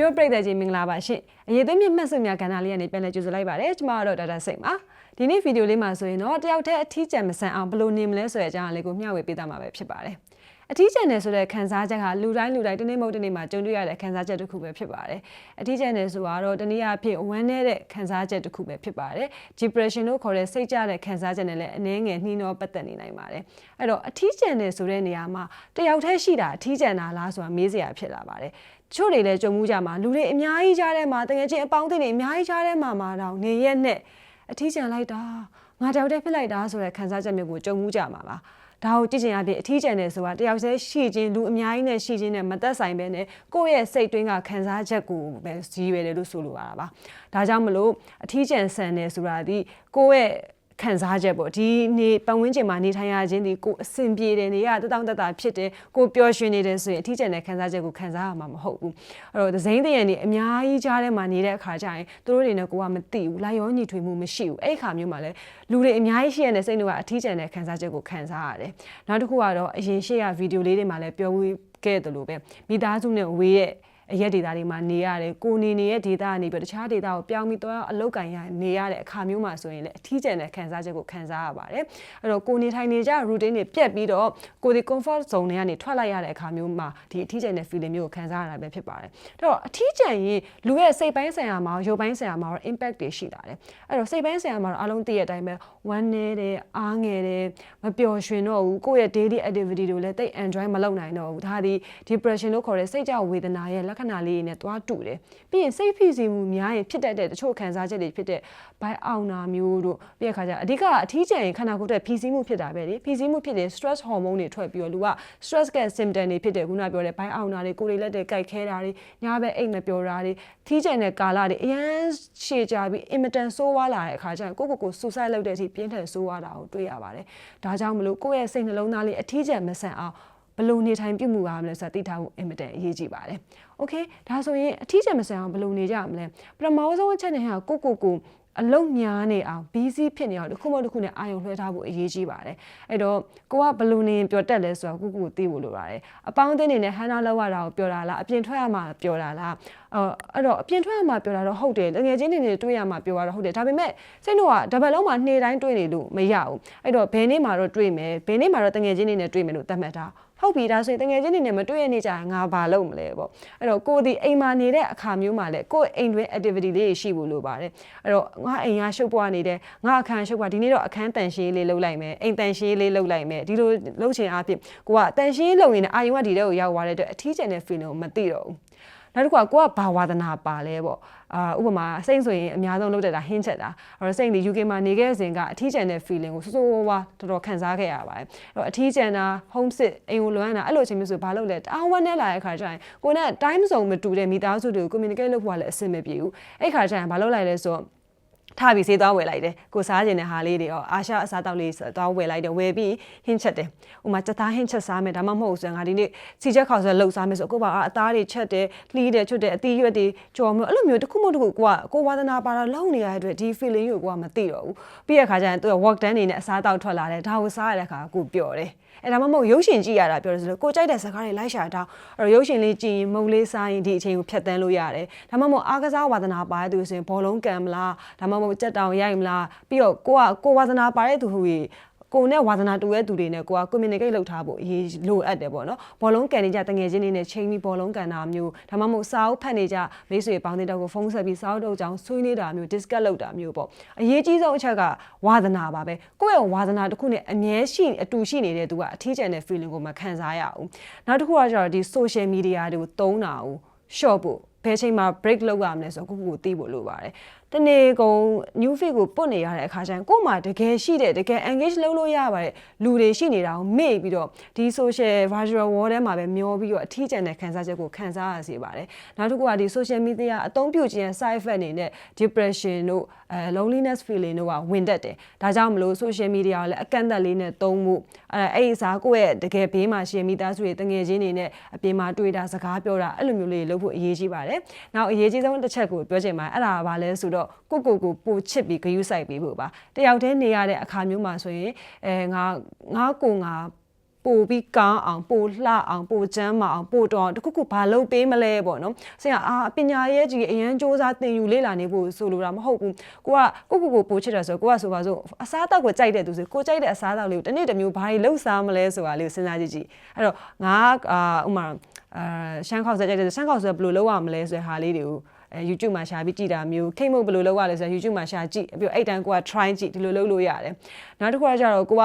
ပြောပြတဲ့ကြီးမင်္ဂလာပါရှင်အရေးသိမြင့်မှတ်စုများကဏ္ဍလေးကနေပြန်လည်ကြိုဆိုလိုက်ပါတယ်ကျွန်မကတော့ဒေါက်တာစိတ်ပါဒီနေ့ဗီဒီယိုလေးမှာဆိုရင်တော့တယောက်တည်းအထီးကျန်မဆန်အောင်ဘယ်လိုနေမလဲဆိုတဲ့အကြောင်းအလေးကိုမျှဝေပေးသားမှာပဲဖြစ်ပါတယ် အထီးကျန်တယ်ဆိုတဲ့ခံစားချက်ဟာလူတိုင်းလူတိုင်းတစ်နေ့မဟုတ်တစ်နေ့မှာကြုံတွေ့ရတဲ့ခံစားချက်တစ်ခုပဲဖြစ်ပါတယ်အထီးကျန်တယ်ဆိုတာတော့တနည်းအားဖြင့်ဝမ်းနည်းတဲ့ခံစားချက်တစ်ခုပဲဖြစ်ပါတယ် depression လို့ခေါ်တဲ့စိတ်ကြတဲ့ခံစားချက်နဲ့လည်းအနည်းငယ်နှီးနှောပတ်သက်နေနိုင်ပါတယ်အဲ့တော့အထီးကျန်တယ်ဆိုတဲ့နေရာမှာတယောက်တည်းရှိတာအထီးကျန်တာလားဆိုတာမေးစရာဖြစ်လာပါတယ်ချို့တွေလည်းကြုံမှုကြမှာလူတွေအများကြီးကြားထဲမှာတကယ်ချင်းအပေါင်းအသင်းတွေအများကြီးကြားထဲမှာမှာတော့နေရက်နဲ့အထီးကျန်လိုက်တာငါတယောက်တည်းဖြစ်လိုက်တာဆိုတဲ့ခံစားချက်မျိုးကိုကြုံမှုကြမှာပါ ဒါကိုကြည့်ချင်အပြင်အထီးကျန်တယ်ဆိုတာတယောက်တည်းရှိခြင်းလူအများကြီးနဲ့ရှိခြင်းနဲ့မသက်ဆိုင်ပဲနဲ့ကိုယ့်ရဲ့စိတ်တွင်းကခံစားချက်ကိုပဲကြီးရတယ်လို့ဆိုလိုရတာပါဒါကြောင့်မလို့အထီးကျန်ဆန်တယ်ဆိုတာဒီကိုယ့်ရဲ့ ခံစားချက်ပေါ့ဒီနေပတ်ဝန်းကျင်မှာနေထိုင်ရခြင်းဒီကိုအဆင်ပြေတယ်နေရတတောင့်တတဖြစ်တယ်ကိုပျော်ရွှင်နေတယ်ဆိုရင်အထီးကျန်တဲ့ခံစားချက်ကိုခံစားရမှာမဟုတ်ဘူးအဲ့တော့သစိမ့်တရံနေအများကြီးကြားထဲမှာနေတဲ့အခါကျရင်သူတို့တွေနဲ့ကိုကမသိဘူးလာရောညီထွေမှုမရှိဘူးအဲ့ဒီခါမျိုးမှာလဲလူတွေအများကြီးရှိရတဲ့စိတ်တွေကအထီးကျန်တဲ့ခံစားချက်ကိုခံစားရတယ်နောက်တစ်ခုကတော့အရင်ရှေ့ရဗီဒီယိုလေးတွေမှာလည်းပြောခဲ့တယ်လို့ပဲမိသားစုနဲ့ဝေးရဲ့ အရက်ဒေတာတွေမှာနေရတယ်ကိုနေနေတဲ့ဒေတာကနေပြီးတခြားဒေတာကိုပြောင်းပြီးတော့အလောက်ကန်ရနေရတဲ့အခါမျိုးမှာဆိုရင်လည်းအထီးကျန်တဲ့ခံစားချက်ကိုခံစားရပါတယ်အဲ့တော့ကိုနေထိုင်နေကြ routine တွေပြက်ပြီးတော့ကိုဒီ comfort zone တွေကနေထွက်လိုက်ရတဲ့အခါမျိုးမှာဒီအထီးကျန်တဲ့ feeling မျိုးကိုခံစားရတာပဲဖြစ်ပါတယ်အဲ့တော့အထီးကျန်ရင်လူရဲ့စိတ်ပိုင်းဆိုင်ရာမှာရုပ်ပိုင်းဆိုင်ရာမှာ impact တွေရှိလာတယ်အဲ့တော့စိတ်ပိုင်းဆိုင်ရာမှာတော့အလုံးသိရတဲ့အတိုင်းပဲဝမ်းနေတယ်အားငယ်တယ်မပျော်ရွှင်တော့ဘူးကိုယ့်ရဲ့ daily activity တွေလည်းတိတ် enjoy မလုပ်နိုင်တော့ဘူးဒါဒီ depression လို့ခေါ်တဲ့စိတ်ကြောက်ဝေဒနာရဲ့လက္ခဏာလေးတွေနဲ့သွားတူတယ်ပြီးရင်စိတ်ဖိစီးမှုများရင်ဖြစ်တတ်တဲ့တချို့ခံစားချက်တွေဖြစ်တဲ့ဘိုင်အောင်နာမျိုးတို့ပြီးရခါကျအဓိကအထီးကျန်ရင်ခန္ဓာကိုယ်အတွက်ဖိစီးမှုဖြစ်တာပဲလေဖိစီးမှုဖြစ်တဲ့ stress hormone တွေထွက်ပြီးတော့လူက stress က symptom တွေဖြစ်တယ်ခုနပြောတဲ့ဘိုင်အောင်နာတွေကိုယ်တွေလက်တွေကြိုက်ခဲတာတွေညာဘက်အိတ်မပျော်တာတွေထီးကျန်တဲ့ကာလတွေအရန်ရှည်ကြပြီး imitant ဆိုးဝါးလာတဲ့အခါကျရင်ကိုယ့်ကိုယ်ကို suicide လုပ်တဲ့အထိပြင်းထန်ဆိုးဝါးတာကိုတွေ့ရပါတယ်ဒါကြောင့်မလို့ကိုယ့်ရဲ့စိတ်နှလုံးသားလေးအထီးကျန်မဆန်အောင် ဘလို့နေထိုင်ပြုမှုရမလဲဆိုတာသိထားဖို့အင်မတန်အရေးကြီးပါတယ်။ Okay ဒါဆိုရင်အထီးကျန်မဆန်အောင်ဘလို့နေကြမလဲ။ပထမဆုံးအချက်နဲ့ဟာကိုကိုကိုအလုံးများနေအောင် busy ဖြစ်နေအောင်တစ်ခုမှတစ်ခုနဲ့အာရုံလွှဲထားဖို့အရေးကြီးပါတယ်အဲ့တော့ကိုကဘလူးနေပျော်တက်လဲဆိုတော့ကိုကိုသိဖို့လိုပါတယ်အပေါင်းအသင်းတွေနဲ့ဟန်နာလောက်ရတာကိုပျော်တာလားအပြင်ထွက်ရမှာပျော်တာလားအော်အဲ့တော့အပြင်ထွက်ရမှာပျော်တာတော့ဟုတ်တယ်တကယ်ချင်းနေနေတွေ့ရမှာပျော်တာတော့ဟုတ်တယ်ဒါပေမဲ့စိတ်တော့ကတပတ်လုံးမှာနေ့တိုင်းတွေ့နေလို့မရဘူးအဲ့တော့ဘယ်နေ့မှာတော့တွေ့မယ်ဘယ်နေ့မှာတော့တကယ်ချင်းနေနေတွေ့မယ်လို့သတ်မှတ်တာ ဟုတ်ပြီဒါဆိုရင်တကယ်ချင်းနေနဲ့မတွေ့ရနေကြရင်ငါဘာလုပ်မလဲပေါ့အဲ့တော့ကိုဒီအိမ်မှာနေတဲ့အခါမျိုးမှာလဲကိုအိမ်တွင်း activity လေးရှိဖို့လိုပါတယ်အဲ့တော့ငါအိမ်ကရှုပ်ပွားနေတယ်ငါအခန်းရှုပ်ပွားဒီနေ့တော့အခန်းတန်ရှင်းလေးလုပ်လိုက်မယ်အိမ်တန်ရှင်းလေးလုပ်လိုက်မယ်ဒီလိုလုပ်ချင်အားဖြင့်ကိုကတန်ရှင်းလုပ်ရင်အာယုံကဒီတဲ့ကိုရောက်သွားတဲ့အတွက်အထီးကျန်တဲ့ feeling ကိုမသိတော့ဘူး နောက်တစ်ခုကကိုကဘာဝါသနာပါလဲပေါ့အာဥပမာစိတ်ဆိုရင်အများဆုံးလုပ်တတ်တာဟင်းချက်တာအဲ့တော့စိတ်ဒီ UK မှာနေခဲ့စဉ်ကအထီးကျန်တဲ့ feeling ကိုစိုးစိုးဝါးတော်တော်ခံစားခဲ့ရပါတယ်အဲ့တော့အထီးကျန်တာ homesick အိမ်ကိုလွမ်းတာအဲ့လိုအချိန်မျိုးဆိုဘာလုပ်လဲတအားဝမ်းနဲ့လာတဲ့ခါကျရင်ကိုနဲ့ time zone မတူတဲ့မိသားစုတွေကို communicate လုပ်ဖို့လည်းအဆင်မပြေဘူးအဲ့ခါကျရင်ဘာလုပ်လိုက်လဲဆိုတော့ ထားပြီးဆေးသွားဝယ်လိုက်တယ်ကိုစားကျင်တဲ့ဟာလေးတွေရောအာရှအစားတောက်လေးသွားဝယ်လိုက်တယ်ဝယ်ပြီးဟင်းချက်တယ်ဥမာစသားဟင်းချက်စားမယ်ဒါမှမဟုတ်ဆိုရင်ငါဒီနေ့စီချက်ခေါက်ဆိုလှုပ်စားမယ်ဆိုကိုပါအသားတွေချက်တယ်လှီးတယ်ချွတ်တယ်အသီးရွက်တွေကြော်မျိုးအဲ့လိုမျိုးတစ်ခုမှတစ်ခုကိုကကိုဝါသနာပါတာလုံနေရတဲ့အတွက်ဒီ feeling ကိုကိုကမသိတော့ဘူးပြီးရခါကျရင်သူက work done နေနဲ့အစားတောက်ထွက်လာတယ်ဒါကိုစားရတဲ့ခါကိုပျော်တယ်အဲ့ဒါမှမဟုတ်ရုပ်ရှင်ကြည့်ရတာပြောတယ်ဆိုလို့ကိုကြိုက်တဲ့စကားတွေလိုက်ရှာတောင်းအဲ့တော့ရုပ်ရှင်လေးကြည့်ရင်မုံလေးစားရင်ဒီအချိန်ကိုဖြတ်တန်းလို့ရတယ်ဒါမှမဟုတ်အားကစားဝါသနာပါတဲ့သူဆိုရင်ဘောလုံးကန်မလားဒါမှမဟုတ်ကြက်တောင်ရိုက်မလားပြီးတော့ကိုကကိုဝါသနာပါတဲ့သူဟူကြီးကိုနဲ့ဝါသနာတူတဲ့သူတွေနဲ့ကိုက communicate လုပ်ထားဖို့အရေးလိုအပ်တယ်ပေါ့နော်ဘောလုံးကန်နေကြတငယ်ချင်းတွေနဲ့ချိန်ပြီးဘောလုံးကန်တာမျိုးဒါမှမဟုတ်စာအုပ်ဖတ်နေကြမိတ်ဆွေပေါင်းတဲ့တော့ကိုဖုန်းဆက်ပြီးစာအုပ်တော့ကြောင်းဆွေးနေတာမျိုး discuss လုပ်တာမျိုးပေါ့အရေးကြီးဆုံးအချက်ကဝါသနာပါပဲကိုယ့်ရဲ့ဝါသနာတစ်ခုနဲ့အမြဲရှိအတူရှိနေတဲ့သူကအထီးကျန်တဲ့ feeling ကိုမခံစားရဘူးနောက်တစ်ခုကကျတော့ဒီ social media တွေကိုတုံးတာကို short ဖို့ ဘယ်ချိန်မှာ break လုပ်ရမလဲဆိုတော့ကိုကိုကိုသိဖို့လိုပါတယ်တနေ့ကုန် new feed ကိုပုတ်နေရတဲ့အခါကျရင်ကို့မှာတကယ်ရှိတဲ့တကယ် engage လုပ်လို့ရပါတယ်လူတွေရှိနေတာကိုမေ့ပြီးတော့ဒီ social virtual world ထဲမှာပဲမျောပြီးတော့အထီးကျန်တဲ့ခံစားချက်ကိုခံစားရစေပါတယ်နောက်တစ်ခုကဒီ social media အသုံးပြုခြင်း side effect အနေနဲ့ depression တို့အဲ loneliness feeling တို့ကဝင်တတ်တယ်ဒါကြောင့်မလို့ social media ကိုလည်းအကန့်အသတ်လေးနဲ့သုံးဖို့အဲအဲ့ဒီစားကိုယ့်ရဲ့တကယ်ဘေးမှာရှင်မိသားစုတွေတငယ်ချင်းတွေနဲ့အပြင်မှာတွေ့တာစကားပြောတာအဲ့လိုမျိုးလေးလုပ်ဖို့အရေးကြီးပါတယ်နောက်အရေးကြီးဆုံးတစ်ချက်ကိုပြောချင်ပါတယ်အဲ့ဒါကဘာလဲဆိုတော့ကိုကိုကိုပိုချစ်ပြီးဂယုစိုက်ပြီးဖို့ပါတယောက်တည်းနေရတဲ့အခါမျိုးမှာဆိုရင်အဲငါငါကိုငါ ပို့ပြီးကောင်းအောင်ပို့လှအောင်ပို့ချမ်းမအောင်ပို့တော်အောင်တခုခုဘာလုပ်ပေးမလဲပေါ့နော်ဆရာအာပညာရေးကြီးအရန်စ조사သင်ယူလေ့လာနေဖို့ဆိုလိုတာမဟုတ်ဘူးကိုကကိုကိုကိုပို့ချစ်တယ်ဆိုကိုကဆိုပါစို့အစားအသောက်ကိုကြိုက်တဲ့သူဆိုကိုကြိုက်တဲ့အစားအသောက်လေးကိုတစ်နေ့တစ်မျိုးဘာတွေလှုပ်စားမလဲဆိုတာလေးကိုစဉ်းစားကြည့်ကြည့်အဲ့တော့ငါအာဥမာအာရှမ်းခေါက်ဆက်ကြိုက်တဲ့ရှမ်းခေါက်ဆက်ဘယ်လိုလုပ်ရမလဲဆိုတဲ့ဟာလေးတွေကိုအဲ YouTube မှာရှာပြီးကြည့်တာမျိုးခိတ်မုတ်ဘယ်လိုလုပ်ရလဲဆိုတော့ YouTube မှာရှာကြည့်ပြီးတော့အဲ့တန်းကိုက try ကြည့်ဒီလိုလုပ်လို့ရတယ်နောက်တစ်ခုကကျတော့ကိုက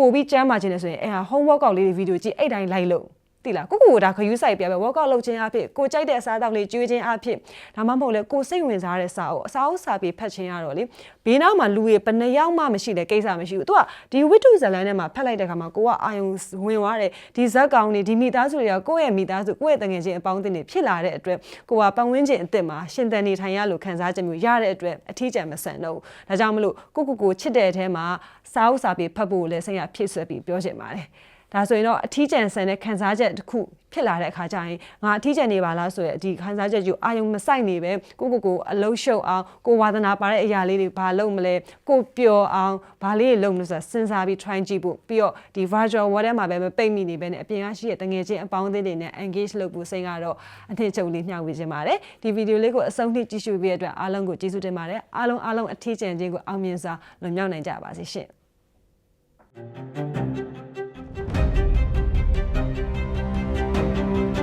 ပို့ပြီးကျမ်းမာခြင်းနဲ့ဆိုရင်အဲဟာ home workout လေးတွေဗီဒီယိုကြည့်အဲ့တိုင်းလိုက်လို့ တိလားကိုကိုကိုဒါခယူးဆိုင်ပြပဲ workout လုပ်ခြင်းအဖြစ်ကိုကြိုက်တဲ့အစားအသောက်လေးကျွေးခြင်းအဖြစ်ဒါမှမဟုတ်လေကိုစိတ်ဝင်စားတဲ့စာအုပ်အစာအုပ်စာပေဖတ်ခြင်းရတော့လေဘေးနောက်မှာလူတွေဘယ်နှယောက်မှမရှိတဲ့ကိစ္စမရှိဘူးသူကဒီဝိတုဇလန်ထဲမှာဖတ်လိုက်တဲ့ခါမှာကိုကအာယုံဝင်သွားတယ်ဒီဇက်ကောင်တွေဒီမိသားစုတွေကကိုယ့်ရဲ့မိသားစုကိုယ့်ရဲ့တငယ်ချင်းအပေါင်းအသင်းတွေဖြစ်လာတဲ့အတွက်ကိုကပတ်ဝန်းကျင်အစ်စ်မှာရှင်သန်နေထိုင်ရလို့ခံစားချက်မျိုးရတဲ့အတွက်အထီးကျန်မဆန်တော့ဘူးဒါကြောင့်မလို့ကိုကိုကိုချစ်တဲ့အထဲမှာစာအုပ်စာပေဖတ်ဖို့လည်းစိတ်ရဖြစ်ဆွဲပြီးပြောချင်ပါတယ် ဒါဆိုရင်တော့အထီးကျန်ဆန်တဲ့ခံစားချက်တစ်ခုဖြစ်လာတဲ့အခါကျရင်ငါအထီးကျန်နေပါလားဆိုရယ်ဒီခံစားချက်ကြီးအာယုံမဆိုင်နေပဲကိုကိုကိုအလုံးရှုပ်အောင်ကိုဝါသနာပါတဲ့အရာလေးတွေဘာလုပ်မလဲကိုပျော်အောင်ဘာလေးတွေလုပ်မလို့ဆိုတာစဉ်းစားပြီး try ကြည့်ဖို့ပြီးတော့ဒီ virtual world ထဲမှာပဲမပိတ်မိနေပဲနဲ့အပြင်ကရှိတဲ့တငယ်ချင်းအပေါင်းအသင်းတွေနဲ့ engage လုပ်ဖို့စိတ်ကတော့အထင်ချုပ်လေးမျှဝေခြင်းပါတယ်ဒီဗီဒီယိုလေးကိုအဆုံးထိကြည့်ရှုပြီးတဲ့အတွက်အားလုံးကိုကျေးဇူးတင်ပါတယ်အားလုံးအားလုံးအထီးကျန်ခြင်းကိုအောင်မြင်စွာလွန်မြောက်နိုင်ကြပါစေရှင် Bye.